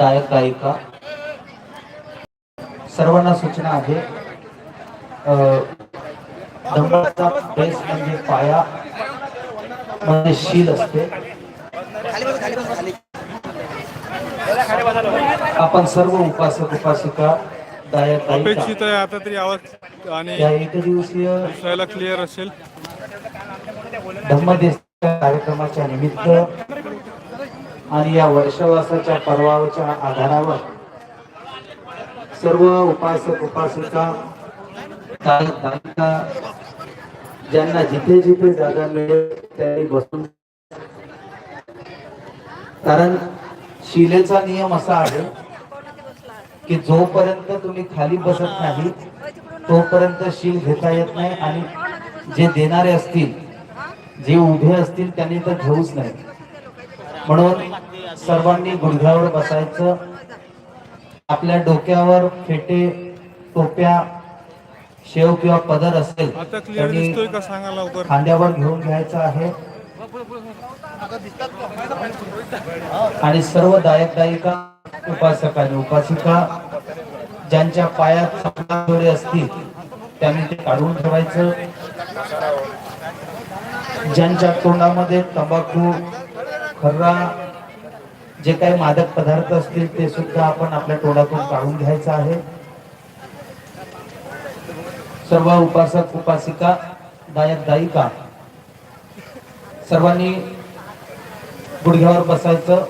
गायक गायिका सर्वांना सूचना आहे. बेस म्हणजे पाया म्हणजे शील असते. आपण सर्व उपासक उपासिका गायक अपेक्षित आहे आता तरी आवाज आणि या एक दिवसीय दिसायला क्लिअर असेल. धम्मदेश कार्यक्रमाच्या निमित्त आणि या वर्षवासाच्या पर्वाच्या आधारावर सर्व उपासक उपासिका ज्यांना जिथे जिथे जागा मिळेल त्यांनी बसून कारण शिलेचा नियम असा आहे की जोपर्यंत तुम्ही खाली बसत नाही तोपर्यंत शील घेता येत नाही आणि जे देणारे असतील जे उभे असतील त्यांनी तर घेऊच नाही. म्हणून सर्वांनी गुडघ्यावर बसायचं. आपल्या डोक्यावर फेटे टोप्या शेव किंवा पदर असेल त्यांनी खांद्यावर घेऊन घ्यायचं आहे. आणि सर्व दायक दायिका उपासक आणि उपासिका ज्यांच्या पायात दोरे असतील त्यांनी ते काढून ठेवायचं. ज्यांच्या तोंडामध्ये तंबाखू खर्रा जे काही मादक पदार्थ असतील ते सुद्धा आपण आपल्या तोंडातून काढून घ्यायचं आहे. सर्व उपासक उपासिका दायक दायिका सर्वांनी गुडघ्यावर बसायचं.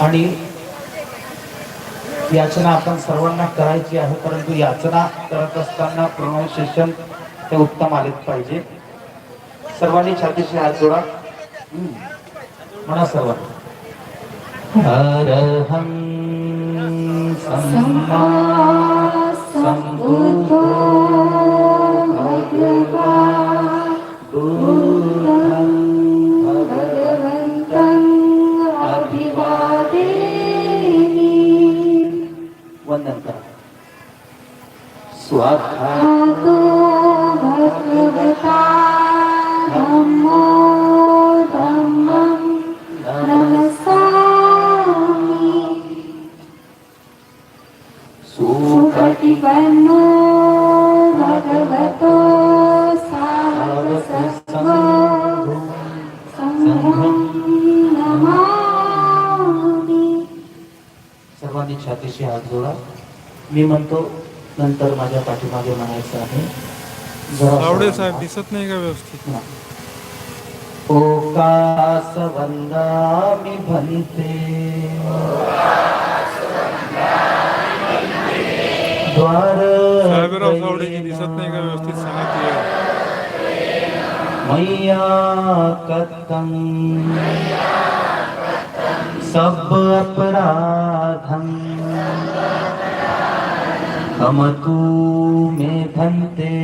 आणि याचना आपण सर्वांना करायची आहे परंतु याचना करत असताना प्रोनाऊन्सिएशन हे उत्तम आलेच पाहिजे. सर्वांनी छातीशी हात जोडा. हम्म. म्हणा सर्वांनी अरहं सम्मा सम्बुद्धो भगवा बुद्धं भगवन्तं वंदन करा स्वाहा सुपतिपन्नो भगवतो संघं नमामि। सर्वांनी छातीशी हात जोडा. मी म्हणतो नंतर माझ्या पाठीमागे म्हणायचं आहे साहेब दिसत नाही का व्यवस्थित? ओकास वंदामि भन्ते साहेबराव सावडेची दिसत नाही का? व्यवस्थित सांगा मैया कथं सब अपराधं हमतु मे भन्ते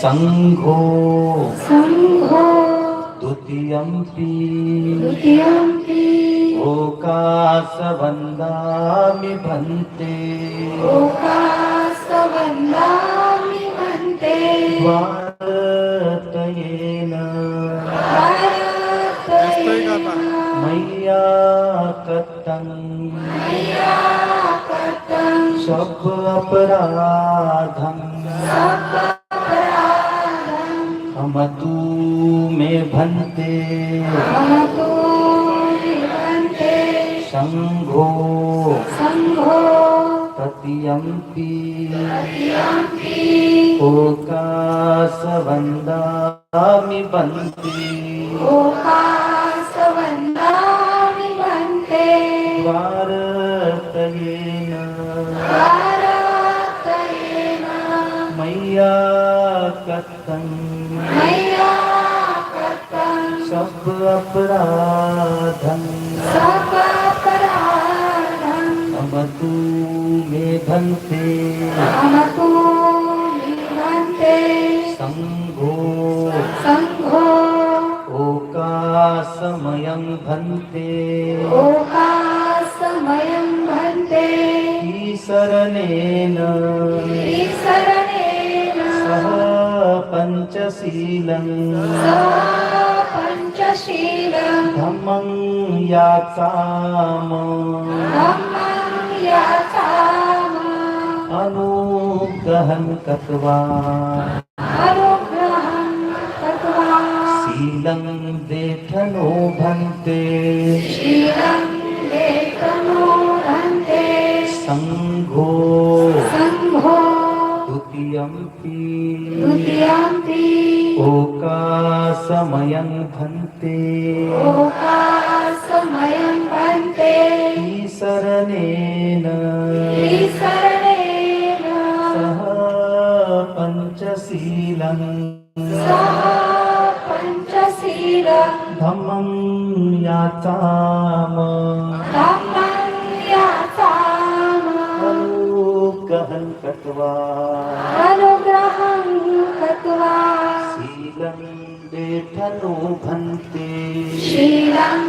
सङ्घो सङ्घो द्वितीयम्पि द्वितीयम्पि ओकासवन्दामि भन्ते। लोकास्तवन्दामि भन्ते। वार्तयेन दिसतंय का आता मैया कथं सब अपराधं हमतु मे भन्ते। भवतो विभन्ते सङ्घो सङ्घो ततीयम्पि यम्पि ओकासवन्दामि भन्ते लोकास्तवन्दामि भन्ते वार्तयेन। भारतयेन मैया कथं मया कृतं सब अपराधं मे भन्ते भवतो विभन्ते सङ्घो सङ्घो ओकासमयं भन्ते। ओकासमयं भन्ते। ईशरणेन ईशरणेन सह पञ्चशीलं। पञ्चशीलं। धम्मं याचाम। धम्मं याचाम। अनुग्रहं कृत्वा। शीलं देठनो भन्ते। सङ्घो। द्वितीयम्पि द्वितीयम्पि ओकासमयं भन्ते। ओकासमयं भन्ते। ईशरणेन। पञ्चशीलं धम्मं याचाम अनुग्रहं कृत्वा अनुग्रहं कृत्वा शीलं देठनो भन्ते शीलं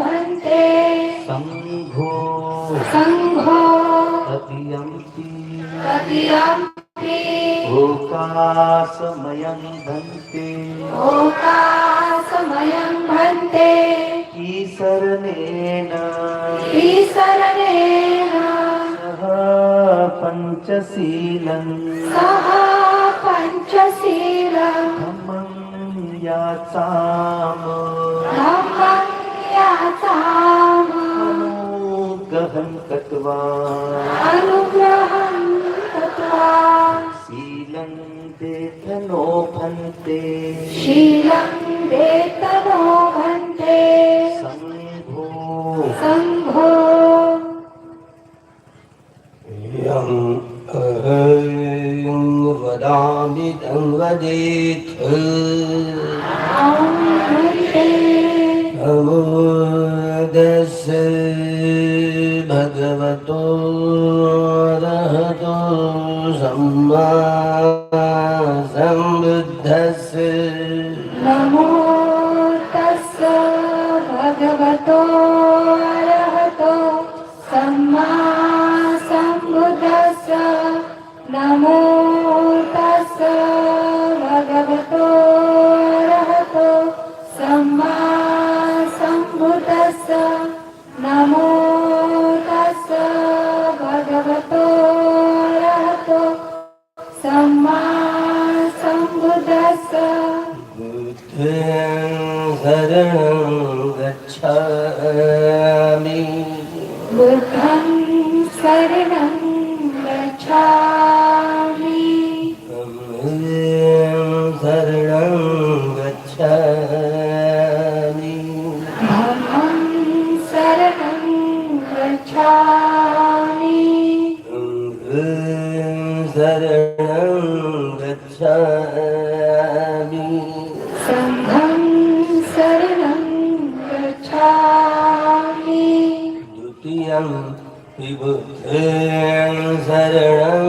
भन्ते सङ्घो सङ्घो तदीयम्पि ओकासमयं भन्ते। ओकासमयं भन्ते। ईशरणेन। ईशरणेन। सह पञ्चशीलं सः पञ्चशीलं धम्मं याचाम। धम्मं याचाम। अनुग्रहं कृत्वा। अनुग्रहं शीलं देठनो भन्ते शीलं वेतनो शरणं गच्छामि द्वितीयं विबुद्धं शरणं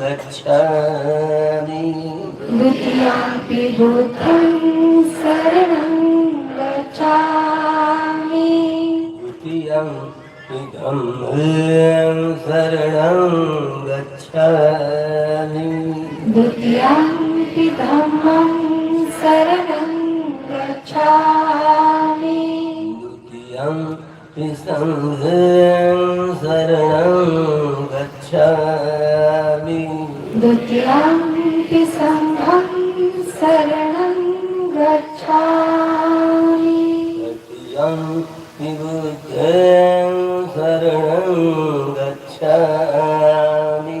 गच्छामि द्वितीयम्पि बुद्धं शरणं गच्छामि द्वितीयं धम्मं शरणं गच्छामि द्वितीयम्पि धम्मं शरणं गच्छामि सङ्घं शरणं गच्छामि। द्वितीयम्पि सङ्घं शरणं गच्छामि। तृतीयं बुद्धं शरणं गच्छामि।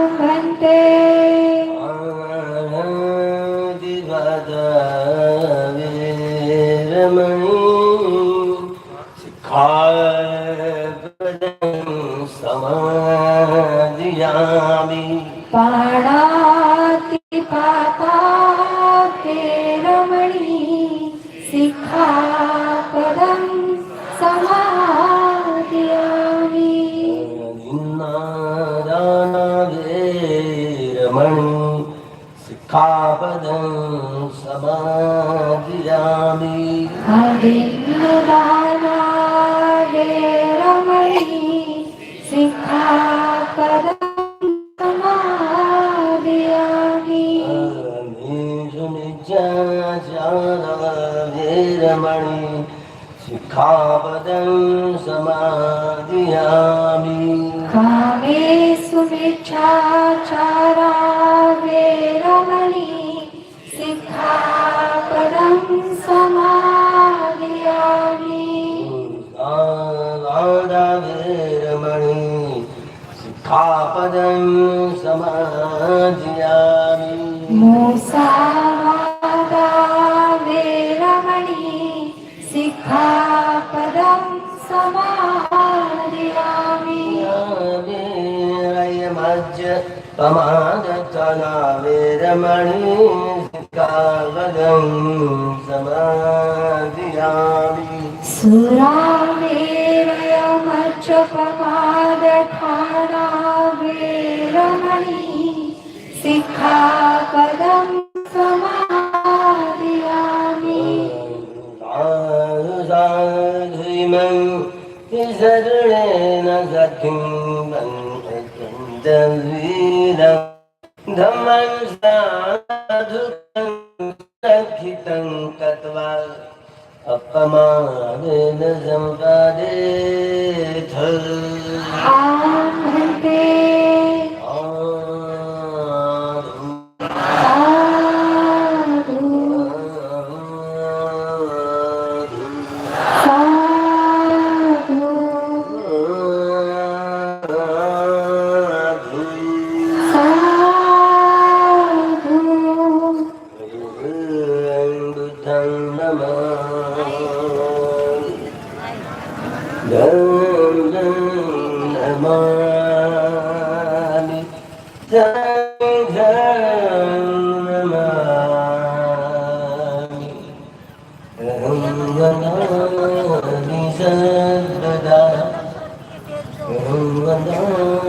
पमादतना वीरमणि शिखापदं समादियामि सुरामेरयमच्चपमादठाना वेरमणि सिक्खापदं शरणेन सखिं बन्धवीरं धम्मं साधुकं सखितं कत्वा अपमानेन सम्पादेथ Oh, no.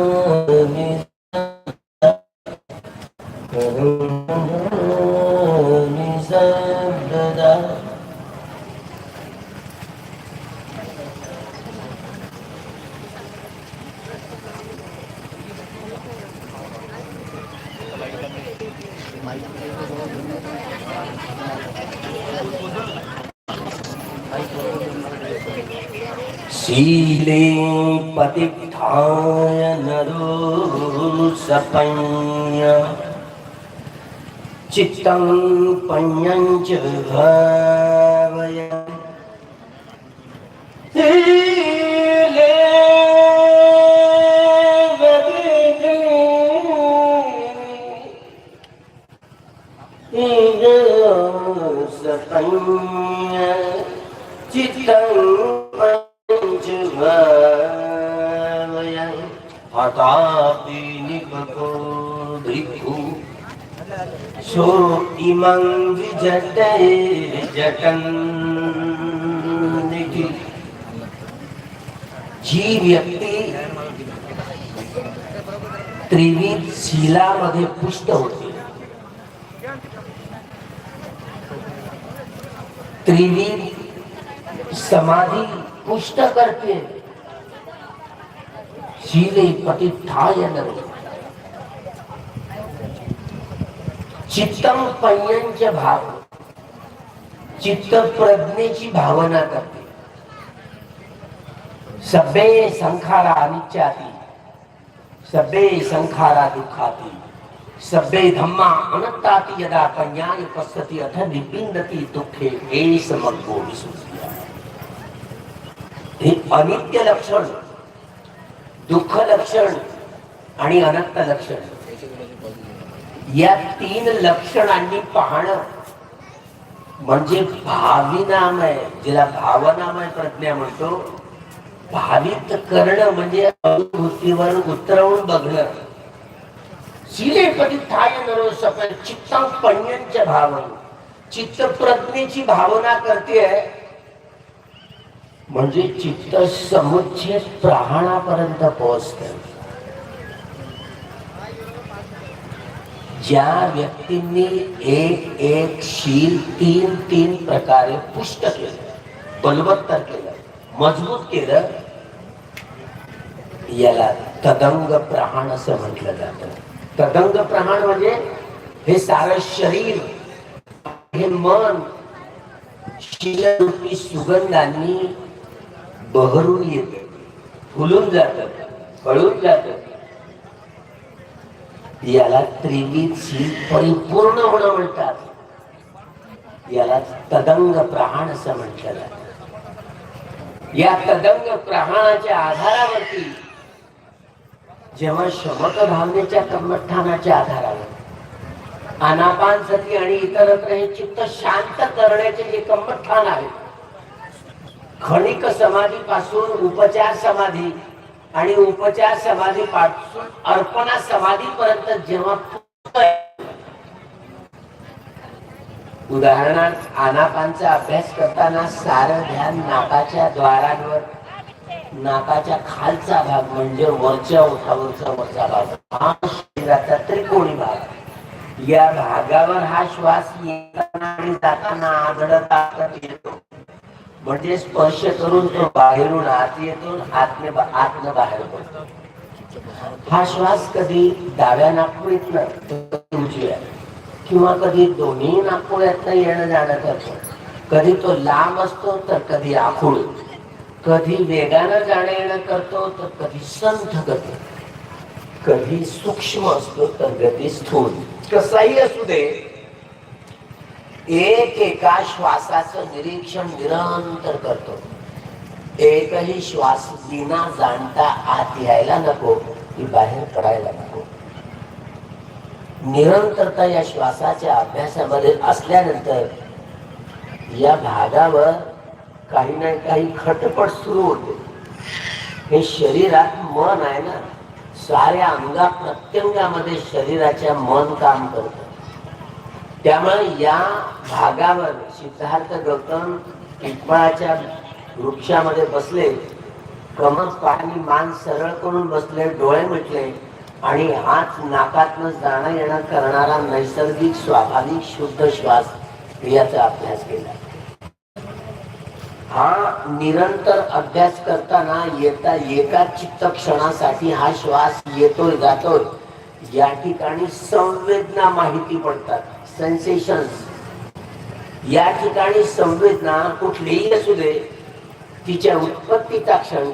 पतिष्ठाय नरो सपञ्य चित्तं पञ्यञ्च भावय शीले सपञ्य सो इमं विजटे जटन् जी व्यक्ती त्रिविध शिलामध्ये पुष्ट होते। त्रिविध समाधी पुष्ट करते। शिले पतिठाय नरे चित्तम पय्यंच भाव. चित्त प्रज्ञेची भावना करते. सभे संखारा अनित्याती सभे संखारा दुःखाती. सभे धम्मा अनंताती यदा पञ्ञाय पश्यति अथ निपिंदती दुःखे हे समग्रो विसुद्धिया हे अनित्य लक्षण दुःख लक्षण आणि अनंत लक्षण या तीन लक्षणांनी पाहणं म्हणजे भाविनामय जिला भावनामय प्रज्ञा म्हणतो. भावित करणं म्हणजे अनुभूतीवर उतरवून बघणं. शिले थाय नरो सफल चित्ता पण्यांच्या भावन. चित्त प्रज्ञेची भावना करते. म्हणजे चित्त समुच्छेद प्राणापर्यंत पोहोचते. ज्या व्यक्तींनी एक एक शील तीन तीन प्रकारे पुष्ट केलं बलवत्तर केलं मजबूत केलं याला तदंग प्रहाण असं म्हटलं जात. तदंग प्रहाण म्हणजे हे सारं शरीर हे मन शिलरूपी सुगंधांनी बहरून येत फुलून जात कळून जात. याला त्रिविध परिपूर्ण होणं म्हणतात. याला तदंग प्रहाण असं म्हटलं या तदंग प्रहाणाच्या आधारावरती जेव्हा शमक भावनेच्या कर्मठानाच्या आधारावर अनापान सती आणि इतरत्र हे चित्त शांत करण्याचे जे कर्मठान आहे खणिक समाधी पासून उपचार समाधी आणि उपचार समाधी पासून अर्पणा समाधी पर्यंत जेव्हा उदाहरणार्थ आनापानचा अभ्यास करताना सारं ध्यान नाकाच्या द्वारांवर नाकाच्या खालचा भाग म्हणजे वरच्या ओठावरचा वरचा भाग. हा शरीराचा त्रिकोणी भाग. या भागावर हा श्वास येताना आणि जाताना आदळत आदळत येतो. म्हणजे स्पर्श करून तो बाहेरून आत येतो आतने आतनं बाहेर पडतो. हा श्वास कधी डाव्या नागपुडीतनं उजव्या. किंवा कधी दोन्ही नागपुड्यातनं येणं जाणं करतो. कधी तो लांब असतो तर कधी आखूड कधी वेगानं जाणं येणं करतो तर कधी संथ गती कधी सूक्ष्म असतो तर गती स्थूल. कसाही असू दे एक एका श्वासाचं निरीक्षण निरंतर करतो. एकही श्वास विना जाणता आत यायला नको की बाहेर पडायला नको. निरंतरता या श्वासाच्या अभ्यासामध्ये असल्यानंतर या भागावर काही ना काही खटपट सुरू होते. हे शरीरात मन आहे ना साऱ्या अंगा प्रत्यंगामध्ये शरीराच्या मन काम करत. त्यामुळे या भागावर सिद्धार्थ गौतम पिंपळाच्या वृक्षामध्ये बसले कमर पाणी मान सरळ करून बसले डोळे मिटले आणि हाच नाकातनं जाणं येणं करणारा नैसर्गिक स्वाभाविक शुद्ध श्वास याचा अभ्यास केला. हा निरंतर अभ्यास करताना येता एका चित्त क्षणासाठी हा श्वास येतोय जातोय. या ठिकाणी संवेदना माहिती पडतात. सेन्सेशन्स या ठिकाणी संवेदना कुठलीही असू दे तिच्या उत्पत्तीचा क्षण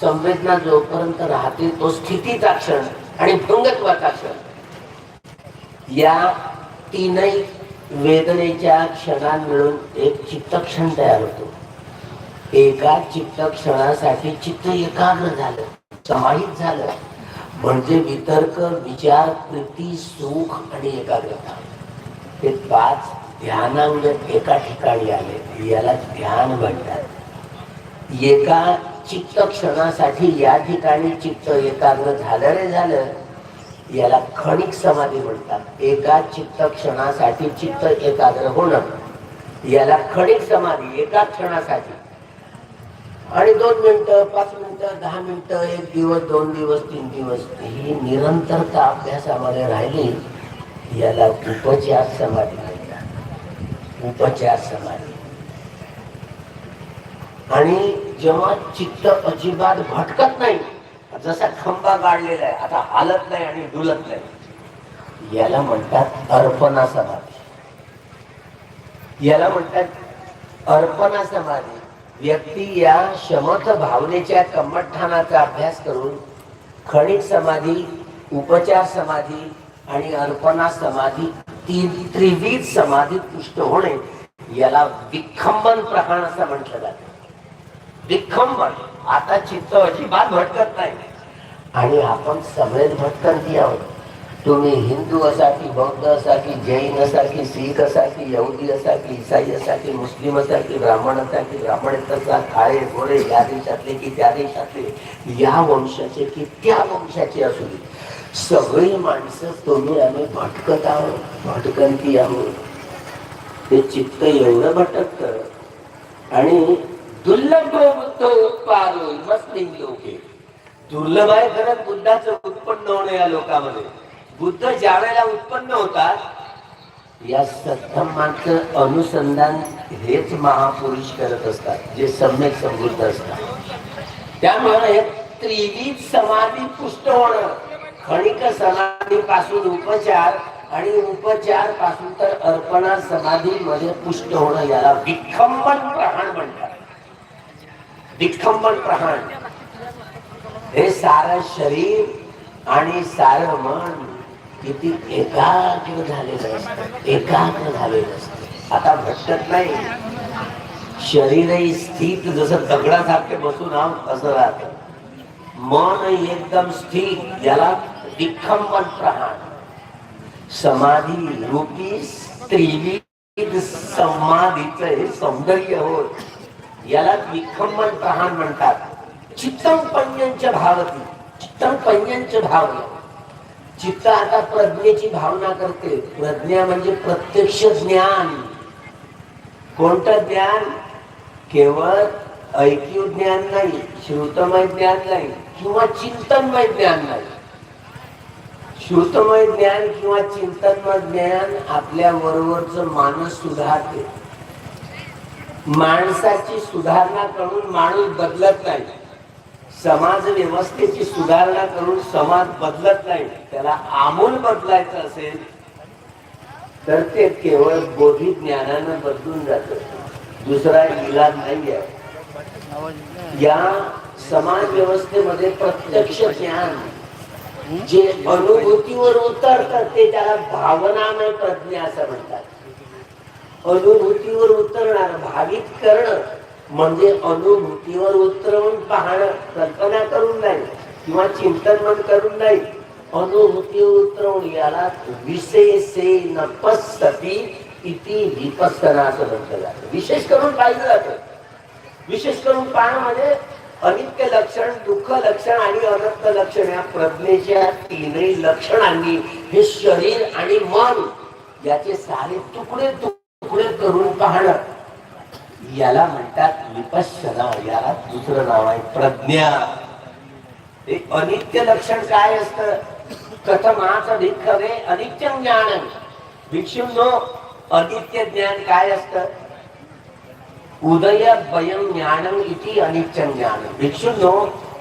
संवेदना जोपर्यंत राहते तो स्थितीचा क्षण आणि भंगत्वाचा क्षण. या तीनही वेदनेच्या क्षणा मिळून एक चित्तक्षण तयार होतो. एका चित्त क्षणासाठी चित्त एकाग्र झालं समाहित झालं म्हणजे वितर्क विचार प्रीती सुख आणि एकाग्रता. हे पाच ध्यानांग एका ठिकाणी आले. याला ध्यान म्हणतात. एका चित्त क्षणासाठी या ठिकाणी चित्त एकाग्र झालं रे झालं याला खणिक समाधी म्हणतात. एका चित्त क्षणासाठी चित्त एकाग्र होणं याला खणिक समाधी एका क्षणासाठी. आणि दोन मिनिटं पाच मिनिटं दहा मिनिटं एक दिवस दोन दिवस तीन दिवस ही निरंतरता अभ्यासामध्ये राहिली. याला उपचार समाधी म्हणतात. उपचार समाधी आणि जेव्हा चित्त अजिबात भटकत नाही जसा खंबा गाडलेला आहे आता हालत नाही आणि डुलत नाही याला म्हणतात अर्पणा समाधी. याला म्हणतात अर्पणा समाधी. व्यक्ती या शमथ भावनेच्या कम्मठानाचा अभ्यास करून खनिज समाधी उपचार समाधी आणि अर्पणा समाधी तीन त्रिविध समाधी पुष्ट होणे याला विखंबन प्रकरण असं म्हटलं जात. विखंबन. आता चित्त अजिबात भटकत नाही. आणि आपण सगळेच भटकंती आहोत. तुम्ही हिंदू असा की बौद्ध असा की जैन असा की शीख असा की यहुदी असा की ईसाई असा की मुस्लिम असा की ब्राह्मण असा की ब्राह्मण असा काळे गोरे या देशातले की त्या देशातले या वंशाचे की त्या वंशाचे असू दे. सगळी माणसं तुम्ही आम्ही भटकत आहोत भटकंती आहोत. ते चित्त एवढं भटकत आणि दुर्लभ बुद्ध उत्पादो मस्लिम लोके. दुर्लभ आहे खरं बुद्धाचं उत्पन्न होणं या लोकांमध्ये. बुद्ध ज्या वेळेला उत्पन्न होतात या सद्धम्माचं अनुसंधान हेच महापुरुष करत असतात जे सम्यक समृद्ध असतात. त्यामुळे हे त्रिविध समाधी पुष्ट होणं खणिक समाधी पासून उपचार आणि उपचारपासून तर अर्पणा समाधी मध्ये पुष्ट होणं याला विखंबन प्रहाण म्हणतात. विखंबन प्रहाण. हे सारं शरीर आणि सारं मन किती एकाग्र झालेलं असतं. एकाग्र झालेलं असतं. आता भटकत नाही. शरीरही स्थित जसं दगडासारखे बसून आहोत असं राहत. मन एकदम स्थित. याला विखंबन प्रहाण समाधी रूपी त्रिविध समाधीच हे सौंदर्य होत याला विखंबन प्रहाण म्हणतात. चित्तम पंयंच भावती चित्तम पंयंच भावना. चित्त आता प्रज्ञेची भावना करते. प्रज्ञा म्हणजे प्रत्यक्ष ज्ञान. कोणतं ज्ञान? केवळ ऐकीव ज्ञान नाही श्रुतमय ज्ञान नाही किंवा चिंतनमय ज्ञान नाही. श्रुतमय ज्ञान किंवा चिंतनमय ज्ञान आपल्या बरोबरच माणूस सुधारते. माणसाची सुधारणा करून माणूस बदलत नाही. समाज व्यवस्थेची सुधारणा करून समाज बदलत नाही. त्याला आमूल बदलायचं असेल तर ते केवळ बोधी ज्ञानानं बदलून जात. दुसरा इलाज नाही आहे. या समाज व्यवस्थेमध्ये प्रत्यक्ष ज्ञान जे अनुभूतीवर उतरतात ते त्याला भावनामय प्रज्ञा असं म्हणतात. अनुभूतीवर उतरणार भावित करणं म्हणजे अनुभूतीवर उतरवून पाहणं कल्पना करून नाही किंवा चिंतन मन करून नाही. अनुभूती उतरवून याला विशेषे नपसती इति विपस्तना असं म्हटलं जातं. विशेष करून पाहिलं जातं. विशेष करून पाहणं म्हणजे अनित्य लक्षण दुःख लक्षण आणि अनंत लक्षण या प्रज्ञेच्या तिन्ही लक्षणांनी हे शरीर आणि मन याचे सारे तुकडे तुकडे करून पाहणं. याला म्हणतात विपश्चना याला दुसरं नाव आहे प्रज्ञा. हे अनित्य लक्षण काय असतं? कथमाच भिक्खवे अनित्य ज्ञान भिक्षुंनो अनित्य ज्ञान काय असतं? उदय भयम ज्ञानम इति अनित्य ज्ञान भिक्षुंनो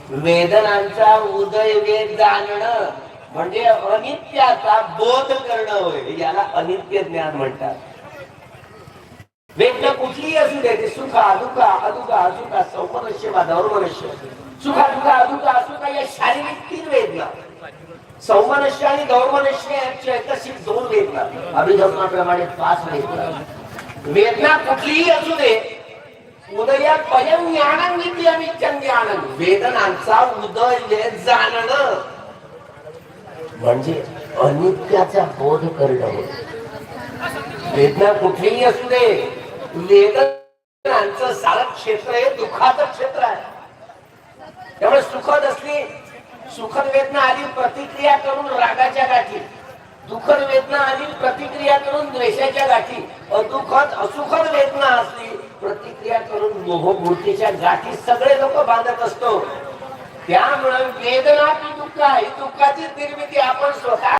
वेदनांचा उदय वेद जाणणं म्हणजे अनित्याचा बोध करणं होय याला अनित्य ज्ञान म्हणतात. वेदना कुठलीही असू दे ते सुखा दुखा अदुखा असुखा सौमनस्य वा दौर्मनस्य सुखा दुखा अदुखा असुखा या शारीरिक तीन वेदना. सौमनस्य आणि दौर्मनस्य यांच्या एकशिक दोन वेदना. अभिधर्माप्रमाणे पाच वेदना. वेदना कुठलीही असू दे उदयात भयं ज्ञानं विद्य अनित्य ज्ञानं वेदनांचा उदय वेद जाणणं म्हणजे अनित्याचा बोध करणं वेदना कुठलीही असू दे. वेदनांचं सारं क्षेत्र हे दुःखाचं क्षेत्र आहे. त्यामुळे सुखद असली सुखद वेदना आली प्रतिक्रिया करून रागाच्या गाठी. दुःखद वेदना आली प्रतिक्रिया करून द्वेषाच्या गाठी अदुःखद असुखद वेदना असली प्रतिक्रिया करून मोहमूर्तीच्या गाठी सगळे लोक बांधत असतो. त्यामुळे वेदना ती दुःख आहे. दुःखाची निर्मिती आपण स्वतः